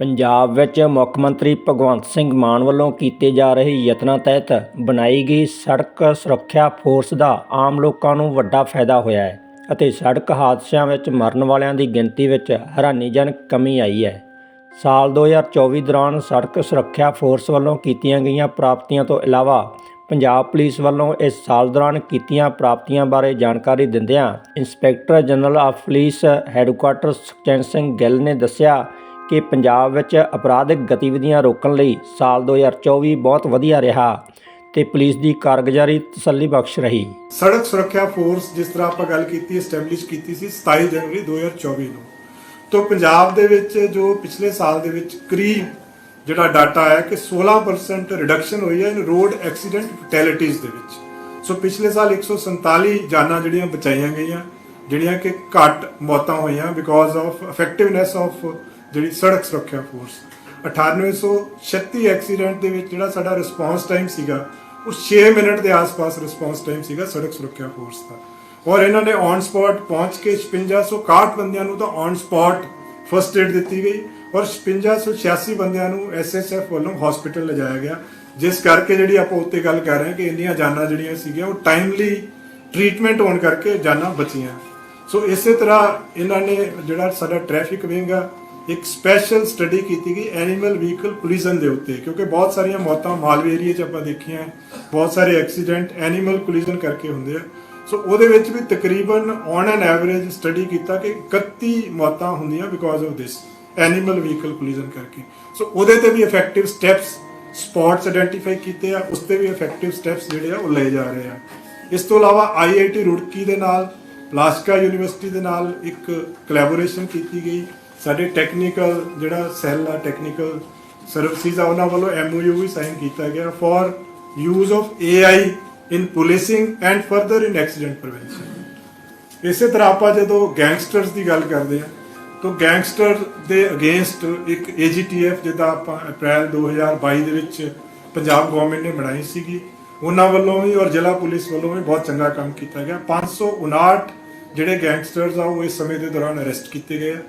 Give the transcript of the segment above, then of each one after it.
ਪੰਜਾਬ ਵਿੱਚ ਮੁੱਖ ਮੰਤਰੀ ਭਗਵੰਤ ਸਿੰਘ ਮਾਨ ਵੱਲੋਂ ਕੀਤੇ ਜਾ ਰਹੇ ਯਤਨਾਂ ਤਹਿਤ ਬਣਾਈ ਗਈ ਸੜਕ ਸੁਰੱਖਿਆ ਫੋਰਸ ਦਾ ਆਮ ਲੋਕਾਂ ਨੂੰ ਵੱਡਾ ਫਾਇਦਾ ਹੋਇਆ ਹੈ ਅਤੇ ਸੜਕ ਹਾਦਸਿਆਂ ਵਿੱਚ ਮਰਨ ਵਾਲਿਆਂ ਦੀ ਗਿਣਤੀ ਵਿੱਚ ਹੈਰਾਨੀਜਨਕ ਕਮੀ ਆਈ ਹੈ। ਸਾਲ 2024 ਦੌਰਾਨ ਸੜਕ ਸੁਰੱਖਿਆ ਫੋਰਸ ਵੱਲੋਂ ਕੀਤੀਆਂ ਗਈਆਂ ਪ੍ਰਾਪਤੀਆਂ ਤੋਂ ਇਲਾਵਾ ਪੰਜਾਬ ਪੁਲਿਸ ਵੱਲੋਂ ਇਸ ਸਾਲ ਦੌਰਾਨ ਕੀਤੀਆਂ ਪ੍ਰਾਪਤੀਆਂ ਬਾਰੇ ਜਾਣਕਾਰੀ ਦਿੰਦਿਆਂ inspector general of police headquarter Sukhchain Singh Gill ਨੇ ਦੱਸਿਆ ਕਿ ਪੰਜਾਬ ਵਿੱਚ ਅਪਰਾਧਿਕ ਗਤੀਵਿਧੀਆਂ ਰੋਕਣ ਲਈ ਸਾਲ 2024 ਬਹੁਤ ਵਧੀਆ ਰਿਹਾ ਤੇ ਪੁਲਿਸ ਦੀ ਕਾਰਗੁਜ਼ਾਰੀ ਤਸੱਲੀ ਬਖਸ਼ ਰਹੀ। ਸੜਕ ਸੁਰੱਖਿਆ ਫੋਰਸ ਜਿਸ ਤਰ੍ਹਾਂ ਆਪਾਂ ਗੱਲ ਕੀਤੀ ਐਸਟੈਬਲਿਸ਼ ਕੀਤੀ ਸੀ 27 ਜਨਵਰੀ 2024 ਨੂੰ। ਤੋਂ ਪੰਜਾਬ ਦੇ ਵਿੱਚ ਜੋ ਪਿਛਲੇ ਸਾਲ ਦੇ ਵਿੱਚ ਕਰੀਬ ਜਿਹੜਾ ਡਾਟਾ ਆਇਆ ਕਿ 16% ਰਿਡਕਸ਼ਨ ਹੋਈ ਹੈ ਇਨ ਰੋਡ ਐਕਸੀਡੈਂਟ ਫੈਟੈਲਿਟੀਜ਼ ਦੇ ਵਿੱਚ। ਸੋ ਪਿਛਲੇ ਸਾਲ 147 ਜਾਨਾਂ ਜਿਹੜੀਆਂ ਬਚਾਈਆਂ ਗਈਆਂ, ਜਿਹੜੀਆਂ ਕਿ ਘੱਟ ਮੌਤਾਂ ਹੋਈਆਂ ਬਿਕੋਜ਼ ਆਫ ਇਫੈਕਟਿਵਨੈਸ ਆਫ ਜਿਹੜੀ ਸੜਕ ਸੁਰੱਖਿਆ ਫੋਰਸ 9836 ਐਕਸੀਡੈਂਟ ਦੇ ਵਿੱਚ ਜਿਹੜਾ ਸਾਡਾ ਰਿਸਪੌਂਸ ਟਾਈਮ ਸੀਗਾ, ਉਹ 6 ਮਿੰਟ ਦੇ ਆਸ-ਪਾਸ ਰਿਸਪੌਂਸ ਟਾਈਮ ਸੀਗਾ ਸੜਕ ਸੁਰੱਖਿਆ ਫੋਰਸ ਦਾ। ਔਰ ਇਹਨਾਂ ਨੇ ਔਨ ਸਪੌਟ ਪਹੁੰਚ ਕੇ 5661 ਬੰਦਿਆਂ ਨੂੰ ਤਾਂ ਔਨ ਸਪੌਟ ਫਰਸਟ ਏਡ ਦਿੱਤੀ ਗਈ ਔਰ 5686 ਬੰਦਿਆਂ ਨੂੰ ਐਸਐਸਐਫ ਵੱਲੋਂ ਹਸਪੀਟਲ ਲਿਜਾਇਆ ਗਿਆ। ਜਿਸ ਕਰਕੇ ਜਿਹੜੀ ਆਪਾਂ ਉੱਤੇ ਗੱਲ ਕਰ ਰਹੇ ਹਾਂ ਕਿ ਇੰਨੀਆਂ ਜਾਨਾਂ ਜਿਹੜੀਆਂ ਸੀਗੀਆਂ, ਉਹ ਟਾਈਮਲੀ ਟ੍ਰੀਟਮੈਂਟ ਹੋਣ ਕਰਕੇ ਜਾਨਾਂ ਬਚੀਆਂ। ਸੋ ਇਸੇ ਤਰ੍ਹਾਂ ਇਹਨਾਂ ਨੇ ਜਿਹੜਾ ਸਾਡਾ ਟ੍ਰੈਫਿਕ ਵਿੰਗ ਆ ਇੱਕ ਸਪੈਸ਼ਲ ਸਟੱਡੀ ਕੀਤੀ ਗਈ ਐਨੀਮਲ ਵਹੀਕਲ ਕੋਲੀਜਨ ਦੇ ਉੱਤੇ, ਕਿਉਂਕਿ ਬਹੁਤ ਸਾਰੀਆਂ ਮੌਤਾਂ ਮਾਲਵੇ ਏਰੀਆ 'ਚ ਆਪਾਂ ਦੇਖੀਆਂ, ਬਹੁਤ ਸਾਰੇ ਐਕਸੀਡੈਂਟ ਐਨੀਮਲ ਕੋਲੀਜਨ ਕਰਕੇ ਹੁੰਦੇ ਆ। ਸੋ ਉਹਦੇ ਵਿੱਚ ਵੀ ਤਕਰੀਬਨ ਔਨ ਐਨ ਐਵਰੇਜ ਸਟੱਡੀ ਕੀਤਾ ਕਿ 31 ਮੌਤਾਂ ਹੁੰਦੀਆਂ because of this animal vehicle collision ਕਰਕੇ। ਸੋ ਉਹਦੇ ਤੇ ਵੀ ਇਫੈਕਟਿਵ ਸਟੈਪਸ ਸਪੌਟਸ ਆਇਡੈਂਟੀਫਾਈ ਕੀਤੇ ਆ, ਉਸ ਤੇ ਵੀ ਇਫੈਕਟਿਵ ਸਟੈਪਸ ਜਿਹੜੇ ਆ, ਉਹ ਲਏ ਜਾ ਰਹੇ ਆ। ਇਸ ਤੋਂ ਇਲਾਵਾ ਆਈਆਈਟੀ ਰੁੜਕੀ ਦੇ ਨਾਲ ਪਲਾਸਕਾ ਯੂਨੀਵਰਸਿਟੀ ਦੇ ਨਾਲ ਇੱਕ ਕੋਲੈਬੋਰੇਸ਼ਨ ਕੀਤੀ ਗਈ। ਸਾਡੇ ਟੈਕਨੀਕਲ ਜਿਹੜਾ ਸੈੱਲ ਆ ਟੈਕਨੀਕਲ ਸਰਵਿਸਿਜ਼ ਆ, ਉਹਨਾਂ ਵੱਲੋਂ ਐਮਓਯੂ ਵੀ ਸਾਈਨ ਕੀਤਾ ਗਿਆ for use of AI in policing and further in accident prevention ਇਸੇ ਤਰ੍ਹਾਂ ਆਪਾਂ ਜਦੋਂ ਗੈਂਗਸਟਰਸ ਦੀ ਗੱਲ ਕਰਦੇ ਆ ਤਾਂ ਗੈਂਗਸਟਰ ਦੇ ਅਗੇਂਸਟ ਇੱਕ ਏਜੀਟੀਐਫ ਜਿਹਦਾ ਆਪਾਂ ਅਪ੍ਰੈਲ 2022 ਦੇ ਵਿੱਚ ਪੰਜਾਬ ਗਵਰਨਮੈਂਟ ਨੇ ਬਣਾਈ ਸੀਗੀ, ਉਹਨਾਂ ਵੱਲੋਂ ਵੀ ਔਰ ਜ਼ਿਲ੍ਹਾ ਪੁਲਿਸ ਵੱਲੋਂ ਵੀ ਬਹੁਤ ਚੰਗਾ ਕੰਮ ਕੀਤਾ ਗਿਆ। 559 ਜਿਹੜੇ ਗੈਂਗਸਟਰਸ ਆ, ਉਹ ਇਸ ਸਮੇਂ ਦੇ ਦੌਰਾਨ ਅਰੈਸਟ ਕੀਤੇ ਗਏ ਆ।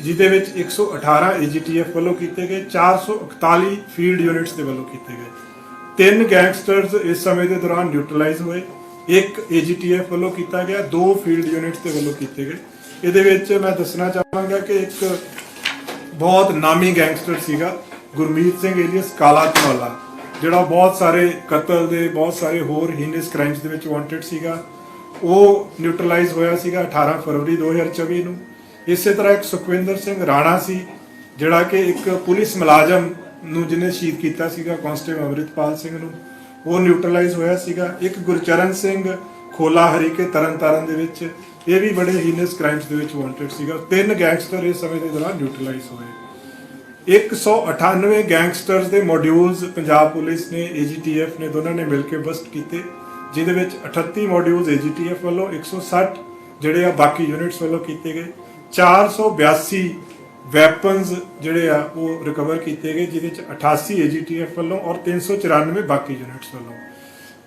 ਜਿਹਦੇ ਵਿੱਚ 118 ਏਜੀਟੀਐਫ ਵੱਲੋਂ ਕੀਤੇ ਗਏ 441 ਫੀਲਡ ਯੂਨਿਟਸ ਦੇ ਵੱਲੋਂ ਕੀਤੇ ਗਏ। ਤਿੰਨ ਗੈਂਗਸਟਰਸ ਇਸ ਸਮੇਂ ਦੇ ਦੌਰਾਨ ਨਿਊਟਰਲਾਈਜ਼ ਹੋਏ। ਇੱਕ ਏਜੀਟੀਐਫ ਵੱਲੋਂ ਕੀਤਾ ਗਿਆ, ਦੋ ਫੀਲਡ ਯੂਨਿਟਸ ਦੇ ਵੱਲੋਂ ਕੀਤੇ ਗਏ। ਇਹਦੇ ਵਿੱਚ ਮੈਂ ਦੱਸਣਾ ਚਾਹਾਂਗਾ ਕਿ ਇੱਕ ਬਹੁਤ ਨਾਮੀ ਗੈਂਗਸਟਰ ਸੀਗਾ, ਗੁਰਮੀਤ ਸਿੰਘ ਏਲੀਅਸ ਕਾਲਾ ਧਨੌਲਾ ਜਿਹੜਾ ਬਹੁਤ ਸਾਰੇ ਕਤਲ ਦੇ, ਬਹੁਤ ਸਾਰੇ ਹੋਰ ਹੀਨਸ ਕ੍ਰਾਈਮਸ ਦੇ ਵਿੱਚ ਵਾਂਟਡ ਸੀਗਾ। ਉਹ ਨਿਊਟਰਲਾਈਜ਼ ਹੋਇਆ ਸੀਗਾ 18 ਫਰਵਰੀ 2024 ਨੂੰ। ਇਸੇ ਤਰ੍ਹਾਂ ਇੱਕ ਸੁਖਵਿੰਦਰ ਸਿੰਘ ਰਾਣਾ ਸੀ, ਜਿਹੜਾ ਕਿ ਇੱਕ ਪੁਲਿਸ ਮੁਲਾਜ਼ਮ ਨੂੰ ਜਿਹਨੇ ਸ਼ਹੀਦ ਕੀਤਾ ਸੀਗਾ, ਕਾਂਸਟੇਬਲ ਅਮਰਿਤਪਾਲ ਸਿੰਘ ਨੂੰ। ਉਹ ਨਿਊਟਰਲਾਈਜ਼ ਹੋਇਆ ਸੀਗਾ। ਇੱਕ ਗੁਰਚਰਨ ਸਿੰਘ ਖੋਲਾ ਹਰੀਕੇ ਤਰਨਤਾਰਨ ਦੇ ਵਿੱਚ, ਇਹ ਵੀ ਬੜੇ ਹੀਨਸ ਕ੍ਰਾਈਮਸ ਦੇ ਵਿੱਚ ਵਾਂਟਡ ਸੀਗਾ। ਤਿੰਨ ਗੈਂਗਸਟਰ ਇਸ ਸਮੇਂ ਦੇ ਦੌਰਾਨ ਨਿਊਟਰਲਾਈਜ਼ ਹੋਏ। 198 ਗੈਂਗਸਟਰਸ ਦੇ ਮੋਡਿਊਲਸ ਪੰਜਾਬ ਪੁਲਿਸ ਨੇ ਏਜੀਟੀਐਫ ਨੇ ਦੋਨਾਂ ਨੇ ਮਿਲ ਕੇ ਬਸਟ ਕੀਤੇ, ਜਿਹਦੇ ਵਿੱਚ 38 ਮੋਡਿਊਲਸ ਏਜੀਟੀਐਫ ਵੱਲੋਂ 160 ਜਿਹੜੇ ਆ ਬਾਕੀ ਯੂਨਿਟਸ ਵੱਲੋਂ ਕੀਤੇ ਗਏ। 482 ਵੈਪਨਸ ਜਿਹੜੇ ਆ ਉਹ ਰਿਕਵਰ ਕੀਤੇ ਗਏ, ਜਿਹਦੇ ਵਿੱਚ 88 ਏਜੀਟੀਐਫ ਵੱਲੋਂ ਔਰ 394 ਬਾਕੀ ਯੂਨਿਟਸ ਵੱਲੋਂ।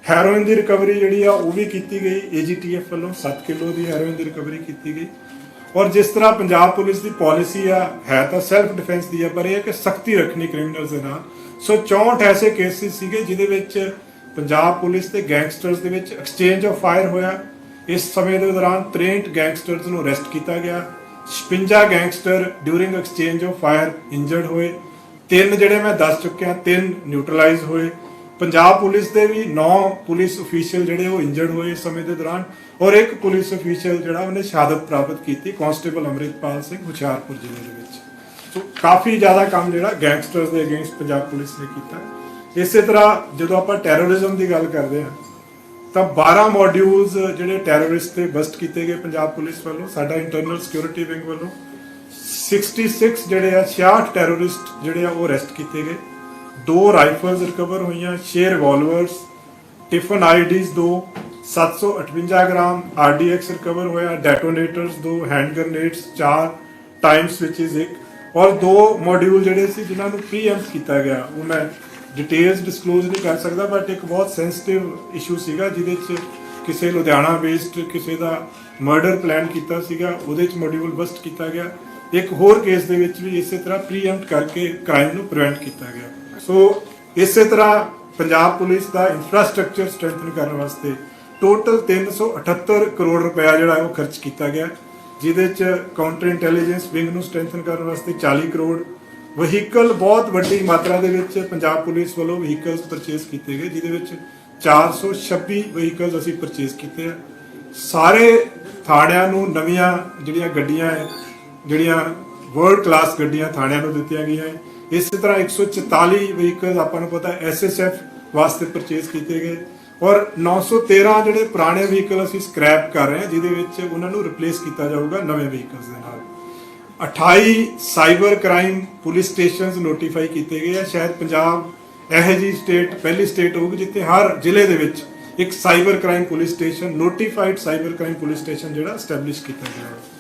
ਹੈਰੋਇਨ ਦੀ ਰਿਕਵਰੀ ਜਿਹੜੀ ਆ ਉਹ ਵੀ ਕੀਤੀ ਗਈ ਏਜੀਟੀਐਫ ਵੱਲੋਂ 7 ਕਿਲੋ ਦੀ ਹੈਰੋਇਨ ਦੀ ਰਿਕਵਰੀ ਕੀਤੀ ਗਈ। ਔਰ ਜਿਸ ਤਰ੍ਹਾਂ ਪੰਜਾਬ ਪੁਲਿਸ ਦੀ ਪਾਲਿਸੀ ਆ, ਹੈ ਤਾਂ ਸੈਲਫ ਡਿਫੈਂਸ ਦੀ ਆ, ਪਰ ਇਹ ਹੈ ਕਿ ਸਖਤੀ ਰੱਖਣੀ ਕ੍ਰਿਮੀਨਲਸ ਦੇ ਨਾਲ। ਸੋ 64 ਐਸੇ ਕੇਸਿਸ ਸੀਗੇ ਜਿਹਦੇ ਵਿੱਚ ਪੰਜਾਬ ਪੁਲਿਸ ਤੇ ਗੈਂਗਸਟਰਸ ਦੇ ਵਿੱਚ ਐਕਸਚੇਂਜ ਆਫ ਫਾਇਰ ਹੋਇਆ। ਇਸ ਸਮੇਂ ਦੇ ਦੌਰਾਨ 63 ਗੈਂਗਸਟਰਸ ਨੂੰ ਅਰੈਸਟ ਕੀਤਾ ਗਿਆ। 56 gangster during exchange of fire injured ਹੋਏ। ਤਿੰਨ ਜਿਹੜੇ ਮੈਂ ਦੱਸ ਚੁੱਕਿਆ, ਤਿੰਨ ਨਿਊਟਰਲਾਈਜ਼ ਹੋਏ। ਪੰਜਾਬ ਪੁਲਿਸ ਦੇ ਵੀ 9 ਪੁਲਿਸ ਅਫੀਸ਼ੀਅਲ ਜਿਹੜੇ ਉਹ ਇੰਜਰਡ ਹੋਏ ਇਸ ਸਮੇਂ ਦੇ ਦੌਰਾਨ। ਔਰ ਇੱਕ ਪੁਲਿਸ ਅਫੀਸ਼ੀਅਲ ਜਿਹੜਾ ਉਹਨੇ ਸ਼ਹਾਦਤ ਪ੍ਰਾਪਤ ਕੀਤੀ ਕਾਂਸਟੇਬਲ ਅਮਰਿਤਪਾਲ ਸਿੰਘ, ਹੁਸ਼ਿਆਰਪੁਰ ਜ਼ਿਲ੍ਹੇ ਦੇ ਵਿੱਚ। ਸੋ ਕਾਫੀ ਜ਼ਿਆਦਾ ਕੰਮ ਜਿਹੜਾ ਗੈਂਗਸਟਰਸ ਦੇ ਅਗੇਂਸਟ ਪੰਜਾਬ ਪੁਲਿਸ ਨੇ ਕੀਤਾ। ਇਸੇ ਤਰ੍ਹਾਂ ਜਦੋਂ ਆਪਾਂ ਟੈਰਰਿਜ਼ਮ ਦੀ ਗੱਲ ਕਰਦੇ ਹਾਂ ਤਾਂ 12 ਮੋਡਿਊਲਸ ਜਿਹੜੇ ਟੈਰਰਿਸਟ ਤੇ ਬਸਟ ਕੀਤੇ ਗਏ ਪੰਜਾਬ ਪੁਲਿਸ ਵੱਲੋਂ, ਸਾਡਾ ਇੰਟਰਨਲ ਸਿਕਿਉਰਿਟੀ ਵਿੰਗ ਵੱਲੋਂ 66 ਜਿਹੜੇ ਆ 66 ਟੈਰਰਿਸਟ ਜਿਹੜੇ ਆ, ਉਹ ਅਰੈਸਟ ਕੀਤੇ ਗਏ। ਦੋ ਰਾਈਫਲਸ ਰਿਕਵਰ ਹੋਈਆਂ 6 ਰਿਵਾਲਵਰਸ ਟਿਫਨ ਆਈਡੀਜ਼ ਦੋ 758 ਗ੍ਰਾਮ ਆਰਡੀਐਕਸ ਰਿਕਵਰ ਹੋਇਆ ਡੈਟੋਨੇਟਰਸ ਦੋ ਹੈਂਡ ਗ੍ਰਨੇਡਸ ਚਾਰ ਟਾਈਮ ਸਵਿਚਸ ਇੱਕ। ਔਰ ਦੋ ਮੋਡਿਊਲ ਜਿਹੜੇ ਸੀ, ਜਿਨ੍ਹਾਂ ਨੂੰ ਪ੍ਰੀਐਮਪਟ ਕੀਤਾ ਗਿਆ, ਉਹ ਮੈਂ ਡਿਟੇਲਸ ਡਿਸਕਲੋਜ਼ ਨਹੀਂ ਕਰ ਸਕਦਾ ਬਟ ਇੱਕ ਬਹੁਤ ਸੈਂਸਿਟਿਵ ਇਸ਼ੂ ਸੀਗਾ, ਜਿਹਦੇ 'ਚ ਕਿਸੇ ਲੁਧਿਆਣਾ ਬੇਸਡ ਕਿਸੇ ਦਾ ਮਰਡਰ ਪਲਾਨ ਕੀਤਾ ਸੀਗਾ, ਉਹਦੇ 'ਚ ਮੋਡਿਊਲ ਬਸਟ ਕੀਤਾ ਗਿਆ। ਇੱਕ ਹੋਰ ਕੇਸ ਦੇ ਵਿੱਚ ਵੀ ਇਸੇ ਤਰ੍ਹਾਂ ਪ੍ਰੀਐਮਪਟ ਕਰਕੇ ਕ੍ਰਾਈਮ ਨੂੰ ਪ੍ਰੀਵੈਂਟ ਕੀਤਾ ਗਿਆ। ਸੋ ਇਸੇ ਤਰ੍ਹਾਂ ਪੰਜਾਬ ਪੁਲਿਸ ਦਾ ਇਨਫਰਾਸਟ੍ਰਕਚਰ ਸਟਰੈਂਥਨ ਕਰਨ ਵਾਸਤੇ ਟੋਟਲ 378 ਕਰੋੜ ਰੁਪਇਆ ਜਿਹੜਾ ਉਹ ਖਰਚ ਕੀਤਾ ਗਿਆ, ਜਿਹਦੇ ਚ ਕਾਊਂਟਰ ਇੰਟੈਲੀਜੈਂਸ ਵਿੰਗ ਨੂੰ ਸਟਰੈਂਥਨ ਕਰਨ ਵਾਸਤੇ 40 ਕਰੋੜ ਵਹੀਕਲ ਬਹੁਤ ਵੱਡੀ ਮਾਤਰਾ ਦੇ ਵਿੱਚ ਪੰਜਾਬ ਪੁਲਿਸ ਵੱਲੋਂ ਵਹੀਕਲਸ ਪਰਚੇਸ ਕੀਤੇ ਗਏ, ਜਿਹਦੇ ਵਿੱਚ 426 ਵਹੀਕਲਸ ਅਸੀਂ ਪਰਚੇਸ ਕੀਤੇ ਆ। ਸਾਰੇ ਥਾਣਿਆਂ ਨੂੰ ਨਵੀਆਂ ਜਿਹੜੀਆਂ ਗੱਡੀਆਂ ਹੈ ਜਿਹੜੀਆਂ ਵਰਲਡ ਕਲਾਸ ਗੱਡੀਆਂ ਥਾਣਿਆਂ ਨੂੰ ਦਿੱਤੀਆਂ ਗਈਆਂ ਹੈ। ਇਸੇ ਤਰ੍ਹਾਂ 144 ਵਹੀਕਲ ਆਪਾਂ ਨੂੰ ਪਤਾ ਐਸਐਸਐਫ ਵਾਸਤੇ ਪਰਚੇਸ ਕੀਤੇ ਗਏ। ਔਰ 913 ਜਿਹੜੇ ਪੁਰਾਣੇ ਵਹੀਕਲ ਅਸੀਂ ਸਕ੍ਰੈਪ ਕਰ ਰਹੇ ਹਾਂ ਜਿਹਦੇ ਵਿੱਚ ਉਹਨਾਂ ਨੂੰ ਰਿਪਲੇਸ ਕੀਤਾ ਜਾਊਗਾ ਨਵੇਂ ਵਹੀਕਲਸ ਦੇ ਨਾਲ। 28 cyber crime police stations notify ਕੀਤੇ ਗਏ ਆ। ਸ਼ਾਇਦ ਪੰਜਾਬ ਇਹੋ ਜਿਹੀ ਸਟੇਟ, ਪਹਿਲੀ ਸਟੇਟ ਹੋਊਗੀ ਜਿੱਥੇ ਹਰ ਜ਼ਿਲ੍ਹੇ ਦੇ ਵਿੱਚ ਇੱਕ cyber crime police station, notified cyber crime police station ਜਿਹੜਾ ਸਟੈਬਲਿਸ਼ ਕੀਤਾ ਗਿਆ। ਹੈ